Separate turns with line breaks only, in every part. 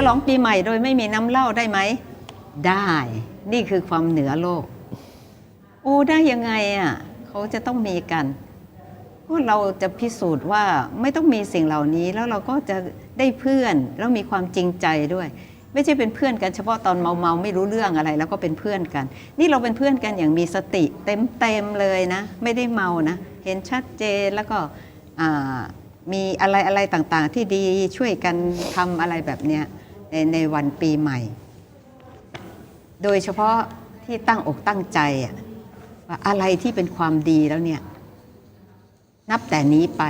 ฉลองปีใหม่โดยไม่มีน้ำเหล้าได้ไหม ได้ นี่คือความเหนือโลก โอ้ได้ยังไงอะเขาจะต้องมีกันเพราะเราจะพิสูจน์ว่าไม่ต้องมีสิ่งเหล่านี้แล้วเราก็จะได้เพื่อนแล้วมีความจริงใจด้วย ไม่ใช่เป็นเพื่อนกันเฉพาะตอนเมาเมาไม่รู้เรื่องอะไร แล้วก็เป็นเพื่อนกัน นี่เราเป็นเพื่อนกันอย่างมีสติเต็มเต็มเลยนะ ไม่ได้เมานะ เห็นชัดเจนแล้วก็มีอะไรอะไรต่างๆ ที่ดีช่วยกันทำอะไรแบบเนี้ย ในในวันปีใหม่ โดยเฉพาะที่ตั้งอกตั้งใจว่าอะไรที่เป็นความดีแล้วเนี่ย นับแต่นี้ไป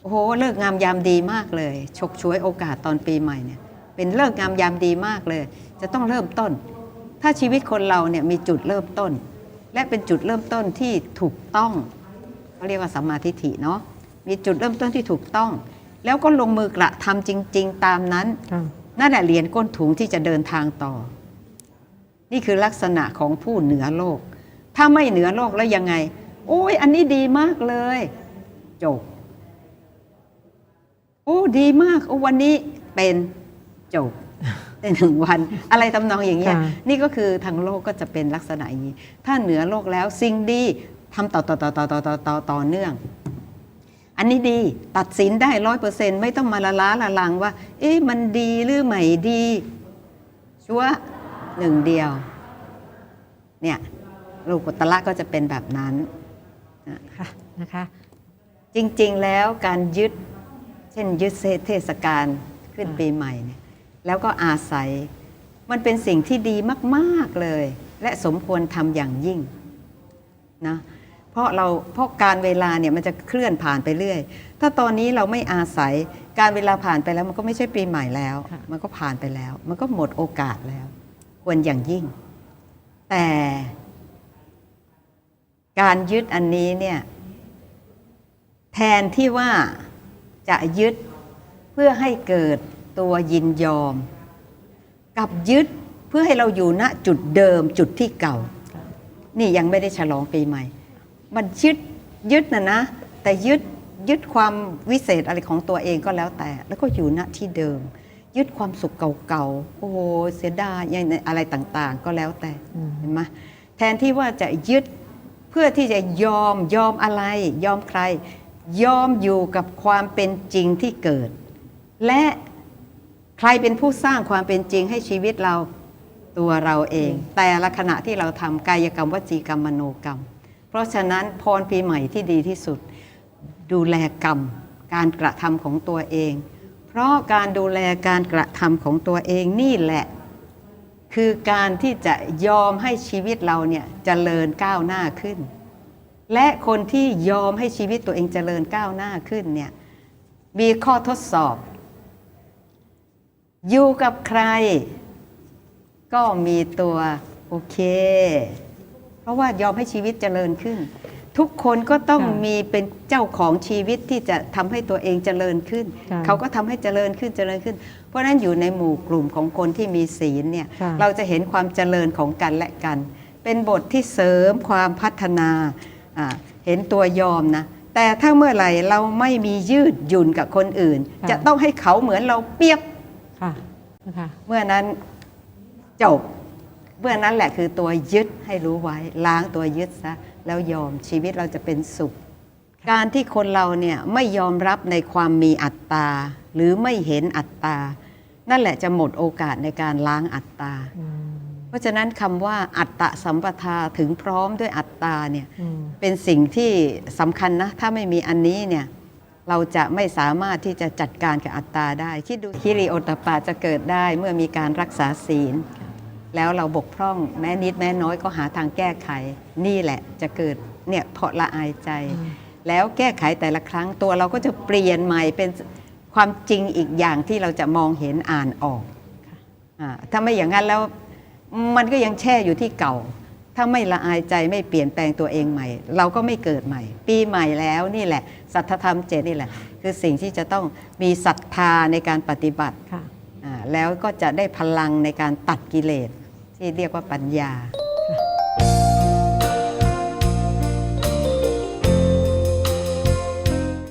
โอ้โหเลิกงามยามดีมากเลย ฉกฉวยโอกาสตอนปีใหม่เนี่ย เป็นเลิกงามยามดีมากเลย จะต้องเริ่มต้น ถ้าชีวิตคนเราเนี่ยมีจุดเริ่มต้น และเป็นจุดเริ่มต้นที่ถูกต้องเขาเรียกว่าสัมมาทิฏฐิเนาะมีจุดเริ่มต้นที่ถูกต้อง แล้วก็ลงมือกระทำจริง ๆ ตามนั้น นั่นแหละเหรียญก้นถุงที่จะเดินทางต่อ นี่คือลักษณะของผู้เหนือโลก ถ้าไม่เหนือโลกแล้วยังไง โอ้ยอันนี้ดีมากเลย จบ โอ้ดีมากโอ้วันนี้เป็นจบในหนึ่งวัน อะไรทำนองอย่างเงี้ยนี่ก็คือทางโลกก็จะเป็นลักษณะอย่างนี้ ถ้าเหนือโลกแล้วสิ่งดีทำต่อต่อต่อต่อต่อต่อต่อเนื่อง อันนี้ดีตัดสินได้ร้อยเปอร์เซ็นต์ไม่ต้องมาละล้าละลังว่า เอ๊ะมันดีหรือไม่ดีชัวร์หนึ่งเดียว เนี่ยรูปตละก็จะเป็นแบบนั้น
ค่ะนะคะ
จริงๆแล้วการยึด เช่นยึดเทศกาลขึ้น
ค่ะ
ปีใหม่เนี่ยแล้วก็อาศัยมันเป็นสิ่งที่ดีมาก ๆเลย และสมควรทำอย่างยิ่งนะเพ ราะเราเพราะการเวลาเนี่ยมันจะเคลื่อนผ่านไปเรื่อย ถ้าตอนนี้เราไม่อาศัยการเวลาผ่านไปแล้วมันก็ไม่ใช่ปีใหม่แล้ว
ค่ะ
มันก็ผ่านไปแล้ว มันก็หมดโอกาสแล้ว ควรอย่างยิ่ง แต่ การยึดอันนี้เนี่ยแทนที่ว่าจะยึดเพื่อให้เกิดตัวยินยอม กับยึดเพื่อให้เราอยู่ณจุดเดิมจุดที่เก่า นี่ยังไม่ได้ฉลองปีใหม่ มันยึดยึดนะนะ แต่ยึดยึดความวิเศษอะไรของตัวเองก็แล้วแต่ แล้วก็อยู่ณที่เดิม ยึดความสุขเก่าๆโอ้โหเสียดายอย่างอะไรต่างๆ ก็แล้วแต่
อืม
เห็นไหมแทนที่ว่าจะยึดเพื่อที่จะยอมยอมอะไร ยอมใคร ยอมอยู่กับความเป็นจริงที่เกิด และใครเป็นผู้สร้างความเป็นจริงให้ชีวิตเราตัวเราเอง แต่ละขณะที่เราทำกายกรรมวจีกรรมมโนกรรม เพราะฉะนั้นพรปีใหม่ที่ดีที่สุด ดูแลกรรม การกระทำของตัวเอง เพราะการดูแลการกระทำของตัวเองนี่แหละ คือการที่จะยอมให้ชีวิตเราเนี่ยเจริญก้าวหน้าขึ้น และคนที่ยอมให้ชีวิตตัวเองเจริญก้าวหน้าขึ้นเนี่ยมีข้อทดสอบ อยู่กับใคร ก็มีตัวโอเค ราะว่ายอมให้ชีวิตเจริญขึ้น ทุกคนก็ต้อง
ค่ะ
มีเป็นเจ้าของชีวิตที่จะทำให้ตัวเองเจริญขึ้น
ค่ะ
เขาก็ทำให้เจริญขึ้นเจริญขึ้น เพราะฉะนั้นอยู่ในหมู่กลุ่มของคนที่มีศีลเนี่ย
ค่ะ
เราจะเห็นความเจริญของกันและกัน เป็นบทที่เสริมความพัฒนาอ่าเห็นตัวยอมนะแต่ถ้าเมื่อไหร่เราไม่มียืดหยุ่นกับคนอื่น
ค่ะ
จะต้องให้เขาเหมือนเราเปรียบ
ค่ะนะคะ
เมื่อนั้นจบ เมื่อนั้นแหละคือตัวยึดให้รู้ไว้ ล้างตัวยึดซะแล้วยอมชีวิตเราจะเป็นสุข การที่คนเราเนี่ยไม่ยอมรับในความมีอัตตา หรือไม่เห็นอัตตา นั่นแหละจะหมดโอกาสในการล้างอัตตา
อืม
เพราะฉะนั้นคำว่าอัตตะสัมปทาถึงพร้อมด้วยอัตตาเนี่ย
อืม
เป็นสิ่งที่สำคัญนะ ถ้าไม่มีอันนี้เนี่ยเราจะไม่สามารถที่จะจัดการกับอัตตาได้ คิดดูคิริโอตตปปาจะเกิดได้เมื่อมีการรักษาศีล แล้วเราบกพร่องแม้นิดแม้น้อยก็หาทางแก้ไข นี่แหละจะเกิดเนี่ยเพราะละอายใจ
อืม
แล้วแก้ไขแต่ละครั้งตัวเราก็จะเปลี่ยนใหม่เป็นความจริงอีกอย่างที่เราจะมองเห็นอ่านออกอ่าถ้าไม่อย่างนั้นแล้วมันก็ยังแช่อยู่ที่เก่า ถ้าไม่ละอายใจไม่เปลี่ยนแปลงตัวเองใหม่ เราก็ไม่เกิดใหม่ ปีใหม่แล้วนี่แหละ สัทธธรรมเจดนี่แหละ คือสิ่งที่จะต้องมีศรัทธาในการปฏิบัติ
ค่ะ
อ่าแล้วก็จะได้พลังในการตัดกิเลส ที่เรียกว่าปัญญา